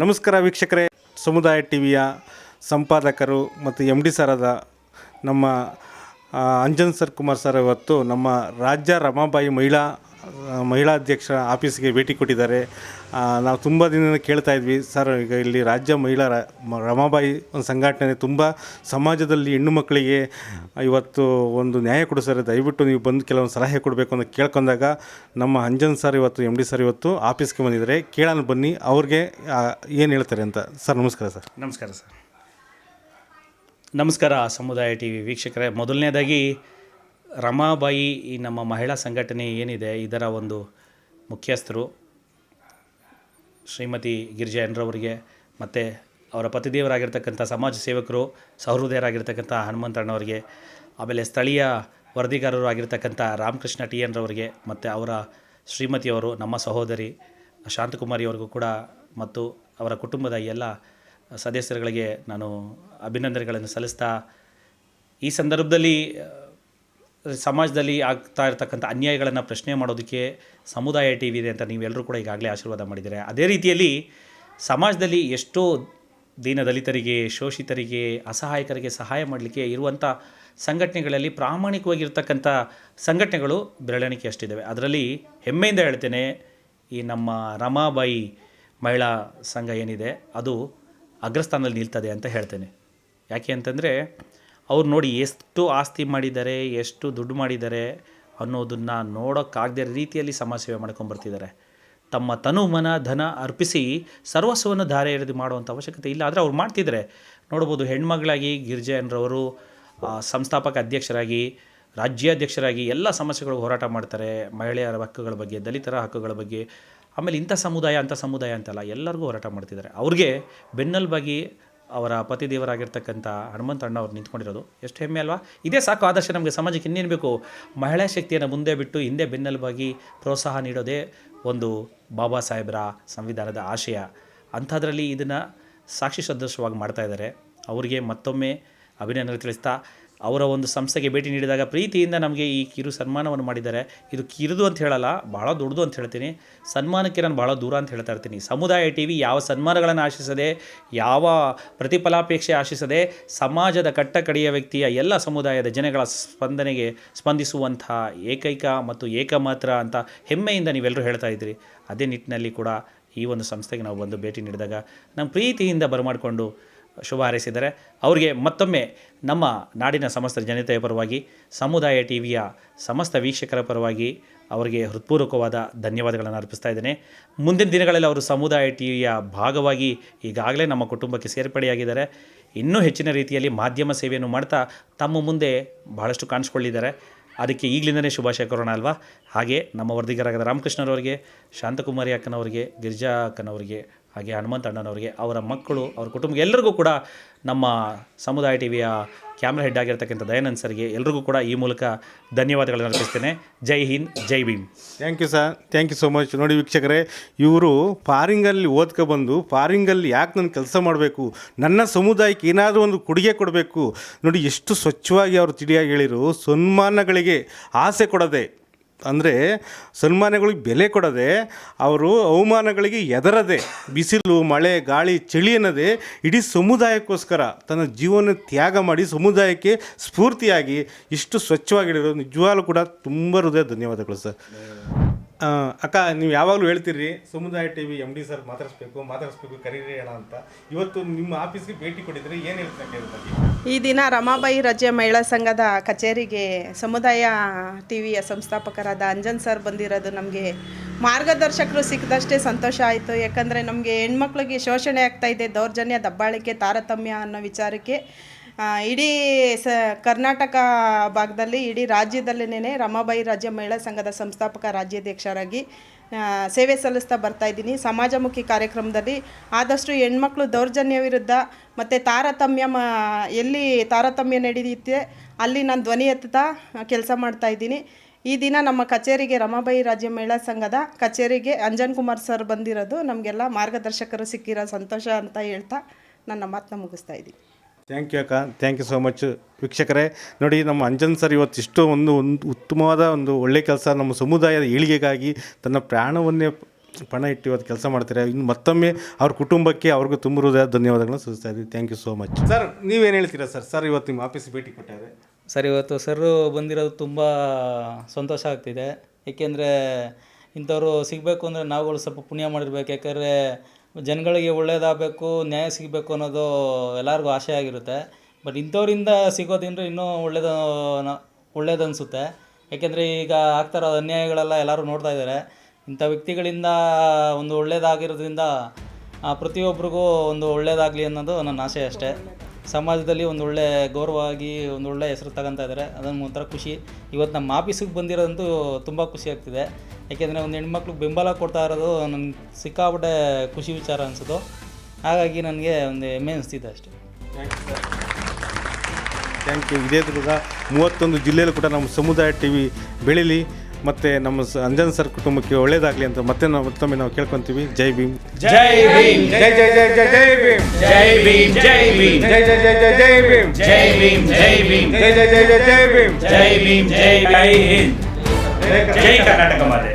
ನಮಸ್ಕಾರ ವೀಕ್ಷಕರೇ. ಸಮುದಾಯ ಟಿವಿಯ ಸಂಪಾದಕರು ಮತ್ತು ಎಂ ಡಿ ಸರದ ನಮ್ಮ ಅಂಜನ್ ಸರ್ ಕುಮಾರ್ ಸರ್ ಇವತ್ತು ನಮ್ಮ ರಾಜ್ಯ ರಮಾಬಾಯಿ ಮಹಿಳಾ ಮಹಿಳಾ ಅಧ್ಯಕ್ಷ ಆಫೀಸ್ಗೆ ಭೇಟಿ ಕೊಟ್ಟಿದ್ದಾರೆ. ನಾವು ತುಂಬ ದಿನ ಕೇಳ್ತಾ ಇದ್ವಿ, ಸರ್, ಈಗ ಇಲ್ಲಿ ರಾಜ್ಯ ಮಹಿಳಾ ರಮಾಬಾಯಿ ಒಂದು ಸಂಘಟನೆ ತುಂಬ ಸಮಾಜದಲ್ಲಿ ಹೆಣ್ಣು ಮಕ್ಕಳಿಗೆ ಇವತ್ತು ಒಂದು ನ್ಯಾಯ ಕೊಡಿಸ್ತಾರೆ ದಯವಿಟ್ಟು ನೀವು ಬಂದು ಕೆಲವೊಂದು ಸಲಹೆ ಕೊಡಬೇಕು ಅಂತ ಕೇಳ್ಕೊಂಡಾಗ ನಮ್ಮ ಅಂಜನ್ ಸರ್ ಇವತ್ತು ಎಂ ಡಿ ಸರ್ ಇವತ್ತು ಆಫೀಸ್ಗೆ ಬಂದಿದ್ದಾರೆ. ಕೇಳೋಣ ಬನ್ನಿ, ಅವ್ರಿಗೆ ಏನು ಹೇಳ್ತಾರೆ ಅಂತ. ಸರ್, ನಮಸ್ಕಾರ ಸರ್. ನಮಸ್ಕಾರ ಸರ್. ನಮಸ್ಕಾರ ಸಮುದಾಯ ಟಿ ವಿ ವೀಕ್ಷಕರೇ. ಮೊದಲನೇದಾಗಿ ರಮಾಬಾಯಿ ಈ ನಮ್ಮ ಮಹಿಳಾ ಸಂಘಟನೆ ಏನಿದೆ ಇದರ ಒಂದು ಮುಖ್ಯಸ್ಥರು ಶ್ರೀಮತಿ ಗಿರಿಜಯನ್ರವರಿಗೆ ಮತ್ತು ಅವರ ಪತಿದೇವರಾಗಿರ್ತಕ್ಕಂಥ ಸಮಾಜ ಸೇವಕರು, ಸಹೃದಯರಾಗಿರ್ತಕ್ಕಂಥ ಹನುಮಂತಣ್ಣವರಿಗೆ ಆಮೇಲೆ ಸ್ಥಳೀಯ ವರದಿಗಾರರು ಆಗಿರ್ತಕ್ಕಂಥ ರಾಮಕೃಷ್ಣ ಟಿ ಎನ್ರವರಿಗೆ ಮತ್ತು ಅವರ ಶ್ರೀಮತಿಯವರು ನಮ್ಮ ಸಹೋದರಿ ಶಾಂತಕುಮಾರಿಯವ್ರಿಗೂ ಕೂಡ, ಮತ್ತು ಅವರ ಕುಟುಂಬದ ಎಲ್ಲ ಸದಸ್ಯರುಗಳಿಗೆ ನಾನು ಅಭಿನಂದನೆಗಳನ್ನು ಸಲ್ಲಿಸ್ತಾ ಈ ಸಂದರ್ಭದಲ್ಲಿ ಸಮಾಜದಲ್ಲಿ ಆಗ್ತಾ ಇರತಕ್ಕಂಥ ಅನ್ಯಾಯಗಳನ್ನು ಪ್ರಶ್ನೆ ಮಾಡೋದಕ್ಕೆ ಸಮುದಾಯ ಟಿ ವಿ ಇದೆ ಅಂತ ನೀವೆಲ್ಲರೂ ಕೂಡ ಈಗಾಗಲೇ ಆಶೀರ್ವಾದ ಮಾಡಿದರೆ ಅದೇ ರೀತಿಯಲ್ಲಿ ಸಮಾಜದಲ್ಲಿ ಎಷ್ಟೋ ದೀನ ದಲಿತರಿಗೆ, ಶೋಷಿತರಿಗೆ, ಅಸಹಾಯಕರಿಗೆ ಸಹಾಯ ಮಾಡಲಿಕ್ಕೆ ಇರುವಂಥ ಸಂಘಟನೆಗಳಲ್ಲಿ ಪ್ರಾಮಾಣಿಕವಾಗಿರ್ತಕ್ಕಂಥ ಸಂಘಟನೆಗಳು ಬೆರಳೆಣಿಕೆ ಅಷ್ಟಿದ್ದಾವೆ ಅದರಲ್ಲಿ ಹೆಮ್ಮೆಯಿಂದ ಹೇಳ್ತೇನೆ, ಈ ನಮ್ಮ ರಮಾಬಾಯಿ ಮಹಿಳಾ ಸಂಘ ಏನಿದೆ, ಅದು ಅಗ್ರಸ್ಥಾನದಲ್ಲಿ ನಿಲ್ತದೆ ಅಂತ ಹೇಳ್ತೇನೆ. ಯಾಕೆ ಅಂತಂದರೆ ಅವ್ರು ನೋಡಿ ಎಷ್ಟು ಆಸ್ತಿ ಮಾಡಿದ್ದಾರೆ, ಎಷ್ಟು ದುಡ್ಡು ಮಾಡಿದ್ದಾರೆ ಅನ್ನೋದನ್ನು ನೋಡೋಕ್ಕಾಗದೇ ರೀತಿಯಲ್ಲಿ ಸಮಾಜ ಸೇವೆ ಮಾಡ್ಕೊಂಬರ್ತಿದ್ದಾರೆ ತಮ್ಮ ತನು ಮನ, ಧನ ಅರ್ಪಿಸಿ ಸರ್ವಸ್ವವನ್ನು ಧಾರೆ ಎರೆದು ಮಾಡುವಂಥ ಅವಶ್ಯಕತೆ ಇಲ್ಲ. ಆದರೆ ಅವ್ರು ಮಾಡ್ತಿದ್ದಾರೆ. ನೋಡ್ಬೋದು ಹೆಣ್ಮಗಳಾಗಿ ಗಿರಿಜಯನ್ರವರು ಸಂಸ್ಥಾಪಕ ಅಧ್ಯಕ್ಷರಾಗಿ, ರಾಜ್ಯಾಧ್ಯಕ್ಷರಾಗಿ ಎಲ್ಲ ಸಮಸ್ಯೆಗಳು ಹೋರಾಟ ಮಾಡ್ತಾರೆ. ಮಹಿಳೆಯರ ಹಕ್ಕುಗಳ ಬಗ್ಗೆ, ದಲಿತರ ಹಕ್ಕುಗಳ ಬಗ್ಗೆ. ಆಮೇಲೆ ಇಂಥ ಸಮುದಾಯ, ಅಂಥ ಸಮುದಾಯ ಅಂತಲ್ಲ, ಎಲ್ಲರಿಗೂ ಹೋರಾಟ ಮಾಡ್ತಿದ್ದಾರೆ. ಅವ್ರಿಗೆ ಬೆನ್ನೆಲುಬಾಗಿ ಅವರ ಪತಿದೇವರಾಗಿರ್ತಕ್ಕಂಥ ಹನುಮಂತ ಅಣ್ಣ ಅವ್ರು ನಿಂತ್ಕೊಂಡಿರೋದು. ಎಷ್ಟು ಹೆಮ್ಮೆ ಅಲ್ವಾ? ಇದೇ ಸಾಕು. ಆದರ್ಶ ನಮಗೆ ಸಮಾಜಕ್ಕೆ ಇನ್ನೇನು ಬೇಕು? ಮಹಿಳಾ ಶಕ್ತಿಯನ್ನು ಮುಂದೆ ಬಿಟ್ಟು ಹಿಂದೆ ಬೆನ್ನೆಲುಬಾಗಿ ಪ್ರೋತ್ಸಾಹ ನೀಡೋದೇ ಒಂದು ಬಾಬಾ ಸಾಹೇಬರ ಸಂವಿಧಾನದ ಆಶಯ. ಅಂಥದ್ರಲ್ಲಿ ಇದನ್ನು ಸಾಕ್ಷಿ ಸದೃಶವಾಗಿ ಮಾಡ್ತಾ ಇದ್ದಾರೆ. ಅವರಿಗೆ ಮತ್ತೊಮ್ಮೆ ಅಭಿನಂದನೆ ತಿಳಿಸ್ತಾ ಅವರ ಒಂದು ಸಂಸ್ಥೆಗೆ ಭೇಟಿ ನೀಡಿದಾಗ ಪ್ರೀತಿಯಿಂದ ನಮಗೆ ಈ ಕಿರು ಸನ್ಮಾನವನ್ನು ಮಾಡಿದ್ದಾರೆ. ಇದು ಕಿರಿದು ಅಂತ ಹೇಳಲ್ಲ ಭಾಳ ದೊಡ್ಡದು ಅಂತ ಹೇಳ್ತೀನಿ. ಸನ್ಮಾನಕ್ಕೆ ನಾನು ಭಾಳ ದೂರ ಅಂತ ಹೇಳ್ತಾ ಇರ್ತೀನಿ. ಸಮುದಾಯ ಟಿ ವಿ ಯಾವ ಸನ್ಮಾನಗಳನ್ನು ಆಶಿಸದೆ, ಯಾವ ಪ್ರತಿಫಲಾಪೇಕ್ಷೆ ಆಶಿಸದೆ ಸಮಾಜದ ಕಟ್ಟಕಡೆಯ ವ್ಯಕ್ತಿಯ ಎಲ್ಲ ಸಮುದಾಯದ ಜನಗಳ ಸ್ಪಂದನೆಗೆ ಸ್ಪಂದಿಸುವಂಥ ಏಕೈಕ ಮತ್ತು ಏಕಮಾತ್ರ ಅಂತ ಹೆಮ್ಮೆಯಿಂದ ನೀವೆಲ್ಲರೂ ಹೇಳ್ತಾ ಇದ್ದೀರಿ. ಅದೇ ನಿಟ್ಟಿನಲ್ಲಿ ಕೂಡ ಈ ಒಂದು ಸಂಸ್ಥೆಗೆ ನಾವು ಬಂದು ಭೇಟಿ ನೀಡಿದಾಗ ನಮ್ಮ ಪ್ರೀತಿಯಿಂದ ಬರಮಾಡಿಕೊಂಡು ಶುಭ ಹಾರೈಸಿದ್ದಾರೆ ಅವರಿಗೆ ಮತ್ತೊಮ್ಮೆ ನಮ್ಮ ನಾಡಿನ ಸಮಸ್ತ ಜನತೆಯ ಪರವಾಗಿ, ಸಮುದಾಯ ಟಿ ವಿಯ ಸಮಸ್ತ ವೀಕ್ಷಕರ ಪರವಾಗಿ ಅವರಿಗೆ ಹೃತ್ಪೂರ್ವಕವಾದ ಧನ್ಯವಾದಗಳನ್ನು ಅರ್ಪಿಸ್ತಾ ಇದ್ದೇನೆ. ಮುಂದಿನ ದಿನಗಳಲ್ಲಿ ಅವರು ಸಮುದಾಯ ಟಿ ವಿಯ ಭಾಗವಾಗಿ ಈಗಾಗಲೇ ನಮ್ಮ ಕುಟುಂಬಕ್ಕೆ ಸೇರ್ಪಡೆಯಾಗಿದ್ದಾರೆ. ಇನ್ನೂ ಹೆಚ್ಚಿನ ರೀತಿಯಲ್ಲಿ ಮಾಧ್ಯಮ ಸೇವೆಯನ್ನು ಮಾಡ್ತಾ ತಮ್ಮ ಮುಂದೆ ಬಹಳಷ್ಟು ಕಾಣಿಸ್ಕೊಳ್ಳಿದ್ದಾರೆ. ಅದಕ್ಕೆ ಈಗಲಿಂದನೇ ಶುಭಾಶಯ ಕೋರೋಣ ಅಲ್ವಾ? ಹಾಗೆ ನಮ್ಮ ವರದಿಗರಾದ ರಾಮಕೃಷ್ಣರವರಿಗೆ, ಶಾಂತಕುಮಾರಿ ಅಕ್ಕನವರಿಗೆ, ಗಿರಿಜಾ ಅಕ್ಕನವರಿಗೆ ಹಾಗೆ ಹನುಮಂತ ಅಣ್ಣನವರಿಗೆ, ಅವರ ಮಕ್ಕಳು, ಅವರ ಕುಟುಂಬ ಎಲ್ಲರಿಗೂ ಕೂಡ ನಮ್ಮ ಸಮುದಾಯ ಟಿ ವಿಯ ಕ್ಯಾಮ್ರಾ ಹೆಡ್ ಆಗಿರ್ತಕ್ಕಂಥ ದಯಾನಂದ್ ಸರ್ಗೆ ಎಲ್ರಿಗೂ ಕೂಡ ಈ ಮೂಲಕ ಧನ್ಯವಾದಗಳನ್ನು ಅರ್ಪಿಸ್ತೇನೆ. ಜೈ ಹಿಂದ್, ಜೈ Bhim. Thank you sir thank you so much ನೋಡಿ ವೀಕ್ಷಕರೇ, ಇವರು ಫಾರಿಂಗಲ್ಲಿ ಓದ್ಕೊ ಬಂದು ಫಾರಿಂಗಲ್ಲಿ ಯಾಕೆ ನಾನು ಕೆಲಸ ಮಾಡಬೇಕು? ನನ್ನ ಸಮುದಾಯಕ್ಕೆ ಏನಾದರೂ ಒಂದು ಕೊಡುಗೆ ಕೊಡಬೇಕು? ನೋಡಿ, ಎಷ್ಟು ಸ್ವಚ್ಛವಾಗಿ ಅವರು ತಿಳಿಯಾಗಿ ಹೇಳಿರು. ಸನ್ಮಾನಗಳಿಗೆ ಆಸೆ ಕೊಡದೆ ಅಂದರೆ ಸನ್ಮಾನಗಳಿಗೆ ಬೆಲೆ ಕೊಡದೆ ಅವರು ಅವಮಾನಗಳಿಗೆ ಎದರದೆ ಬಿಸಿಲು, ಮಳೆ, ಗಾಳಿ, ಚಳಿ ಅನ್ನದೇ ಇಡೀ ಸಮುದಾಯಕ್ಕೋಸ್ಕರ ತನ್ನ ಜೀವನ ತ್ಯಾಗ ಮಾಡಿ ಸಮುದಾಯಕ್ಕೆ ಸ್ಫೂರ್ತಿಯಾಗಿ ಇಷ್ಟು ಸ್ವಚ್ಛವಾಗಿಡಿರೋ ನಿಜವಾಗ್ಲೂ ಕೂಡ ತುಂಬ ಹೃದಯ ಧನ್ಯವಾದಗಳು ಸರ್. ಅಕ್ಕ, ನೀವು ಯಾವಾಗಲೂ ಹೇಳ್ತೀರಿ, Samudaya T V M D sir ಮಾತಾಡಿಸ್ಬೇಕು ಮಾತಾಡಿಸ್ಬೇಕು, ಕರೀರಿ ಅಣ್ಣ ಅಂತ. ಇವತ್ತು ನಿಮ್ಮ ಆಫೀಸ್ಗೆ ಭೇಟಿ ಕೊಟ್ಟಿದ್ರೆ ಏನು ಹೇಳ್ತಾರೆ ಈ ದಿನ ರಮಾಬಾಯಿ ರಾಜ್ಯ ಮಹಿಳಾ ಸಂಘದ ಕಚೇರಿಗೆ ಸಮುದಾಯ ಟಿ ವಿಯ ಸಂಸ್ಥಾಪಕರಾದ ಅಂಜನ್ ಸರ್ ಬಂದಿರೋದು ನಮಗೆ ಮಾರ್ಗದರ್ಶಕರು ಸಿಕ್ಕದಷ್ಟೇ ಸಂತೋಷ ಆಯಿತು. ಯಾಕಂದರೆ ನಮಗೆ ಹೆಣ್ಮಕ್ಳಿಗೆ ಶೋಷಣೆ ಆಗ್ತಾ ಇದೆ, ದೌರ್ಜನ್ಯ, ದಬ್ಬಾಳಿಕೆ, ತಾರತಮ್ಯ ಅನ್ನೋ ವಿಚಾರಕ್ಕೆ. ಇಡೀ ಸ ಕರ್ನಾಟಕ ಭಾಗದಲ್ಲಿ, ಇಡೀ ರಾಜ್ಯದಲ್ಲಿನೇ ರಮಾಬಾಯಿ ರಾಜ್ಯ ಮಹಿಳಾ ಸಂಘದ ಸಂಸ್ಥಾಪಕ ರಾಜ್ಯಾಧ್ಯಕ್ಷರಾಗಿ ಸೇವೆ ಸಲ್ಲಿಸ್ತಾ ಬರ್ತಾ ಇದ್ದೀನಿ. ಸಮಾಜಮುಖಿ ಕಾರ್ಯಕ್ರಮದಲ್ಲಿ ಆದಷ್ಟು ಹೆಣ್ಮಕ್ಳು ದೌರ್ಜನ್ಯ ವಿರುದ್ಧ ಮತ್ತು ತಾರತಮ್ಯ ಮ, ಎಲ್ಲಿ ತಾರತಮ್ಯ ನಡೆಯುತ್ತೆ, ಅಲ್ಲಿ ನಾನು ಧ್ವನಿ ಎತ್ತುತ್ತಾ ಕೆಲಸ ಮಾಡ್ತಾ ಇದ್ದೀನಿ. ಈ ದಿನ ನಮ್ಮ ಕಚೇರಿಗೆ ರಮಾಬಾಯಿ ರಾಜ್ಯ ಮಹಿಳಾ ಸಂಘದ ಕಚೇರಿಗೆ ಅಂಜನ್ ಕುಮಾರ್ ಸರ್ ಬಂದಿರೋದು. ನಮಗೆಲ್ಲ ಮಾರ್ಗದರ್ಶಕರು ಸಿಕ್ಕಿರೋ ಸಂತೋಷ ಅಂತ ಹೇಳ್ತಾ ನನ್ನ ಮಾತನ್ನ ಮುಗಿಸ್ತಾ ಇದ್ದೀನಿ. ಥ್ಯಾಂಕ್ ಯು ಅಕ್ಕ. ಥ್ಯಾಂಕ್ ಯು ಸೋ ಮಚ್ ವೀಕ್ಷಕರೇ. ನೋಡಿ, ನಮ್ಮ ಅಂಜನ್ ಸರ್ ಇವತ್ತು ಇಷ್ಟು ಒಂದು ಒಂದು ಉತ್ತಮವಾದ ಒಂದು ಒಳ್ಳೆಯ ಕೆಲಸ. ನಮ್ಮ ಸಮುದಾಯದ ಏಳಿಗೆಗಾಗಿ ತನ್ನ ಪ್ರಾಣವನ್ನೇ ಪಣ ಇಟ್ಟು ಇವತ್ತು ಕೆಲಸ ಮಾಡ್ತಾರೆ ಇನ್ನು ಮತ್ತೊಮ್ಮೆ ಅವ್ರ ಕುಟುಂಬಕ್ಕೆ ಅವ್ರಿಗೂ ತುಂಬ ಹೃದಯ ಧನ್ಯವಾದಗಳನ್ನ ಸಲ್ಲಿಸ್ತಾ ಇದ್ದೀವಿ. Thank you so much sir ನೀವೇನು ಹೇಳ್ತೀರಾ ಸರ್ ಸರ್ ಇವತ್ತು ನಿಮ್ಮ ಆಫೀಸ್ ಭೇಟಿ ಕೊಟ್ಟಾರೆ ಸರ್ ಇವತ್ತು ಸರ್ ಬಂದಿರೋದು ತುಂಬ ಸಂತೋಷ ಆಗ್ತಿದೆ. ಏಕೆಂದರೆ ಇಂಥವ್ರು ಸಿಗಬೇಕು ಅಂದರೆ ನಾವುಗಳು ಸ್ವಲ್ಪ ಪುಣ್ಯ ಮಾಡಿರ್ಬೇಕು. ಯಾಕಂದರೆ ಜನಗಳಿಗೆ ಒಳ್ಳೆಯದಾಗಬೇಕು ನ್ಯಾಯ ಸಿಗಬೇಕು ಅನ್ನೋದು ಎಲ್ಲರಿಗೂ ಆಸೆ ಆಗಿರುತ್ತೆ. ಬಟ್ ಇಂಥವರಿಂದ ಸಿಗೋದಿಂದ್ರೆ ಇನ್ನೂ ಒಳ್ಳೇದು ಒಳ್ಳೇದು ಅನಿಸುತ್ತೆ. ಯಾಕೆಂದರೆ ಈಗ ಆಗ್ತಾ ಇರೋ ಅನ್ಯಾಯಗಳೆಲ್ಲ ಎಲ್ಲರೂ ನೋಡ್ತಾ ಇದ್ದಾರೆ ಇಂಥ ವ್ಯಕ್ತಿಗಳಿಂದ ಒಂದು ಒಳ್ಳೆಯದಾಗಿರೋದ್ರಿಂದ ಪ್ರತಿಯೊಬ್ಬರಿಗೂ ಒಂದು ಒಳ್ಳೆಯದಾಗಲಿ ಅನ್ನೋದು ನನ್ನ ಆಸೆ ಅಷ್ಟೇ. ಸಮಾಜದಲ್ಲಿ ಒಂದು ಒಳ್ಳೆ ಗೌರವವಾಗಿ ಒಂದು ಒಳ್ಳೆ ಹೆಸರು ತಗೊಂತಾ ಇದ್ದಾರೆ. ಅದೊಂದು ಒಂಥರ ಖುಷಿ. ಇವತ್ತು ನಮ್ಮ ಆಫೀಸಿಗೆ ಬಂದಿರೋದಂತೂ ತುಂಬ ಖುಷಿ ಆಗ್ತಿದೆ. ಯಾಕೆಂದರೆ ಒಂದು ಹೆಣ್ಮಕ್ಳಿಗೆ ಬೆಂಬಲ ಕೊಡ್ತಾ ಇರೋದು ನನಗೆ ಸಿಕ್ಕಾಪಟ್ಟೆ ಖುಷಿ ವಿಚಾರ ಅನಿಸೋದು ಹಾಗಾಗಿ ನನಗೆ ಒಂದು ಹೆಮ್ಮೆ ಅನಿಸ್ತಿದೆ ಅಷ್ಟೇ. ಥ್ಯಾಂಕ್ ಯು ಇದೇ ಮೂವತ್ತೊಂದು ಜಿಲ್ಲೆಯಲ್ಲೂ ಕೂಡ ನಮ್ಮ ಸಮುದಾಯ ಟಿ ವಿ ಬೆಳೀಲಿ ಮತ್ತು ನಮ್ಮ ಸ ಅಂಜನ್ ಸರ್ ಕುಟುಂಬಕ್ಕೆ ಒಳ್ಳೇದಾಗಲಿ ಅಂತ ಮತ್ತೆ ನಾವು ಮತ್ತೊಮ್ಮೆ ನಾವು ಕೇಳ್ಕೊಂತೀವಿ ಜೈ ಭೀಮ್ ಜೈ ಭೀಮ್ ಜೈ ಜೈ ಜೈ ಜೈ ಜೈ ಭೀಮ್ ಜೈ ಭೀಮ್ ಜೈ ಭೀಮ್ ಜೈ ಜೈ ಜೈ ಜೈ ಜೈ ಭೀಮ್ ಜೈ ಭೀಮ್ ಜೈ ಭೀಮ್ ಜೈ ಜೈ ಜೈ ಜೈ ಜೈ ಭೀಮ್ ಜೈ ಭೀಮ್ ಜೈ ಜೈ ಹಿಂದ್ ಜೈ ಕರ್ನಾಟಕ ಮಾತೆ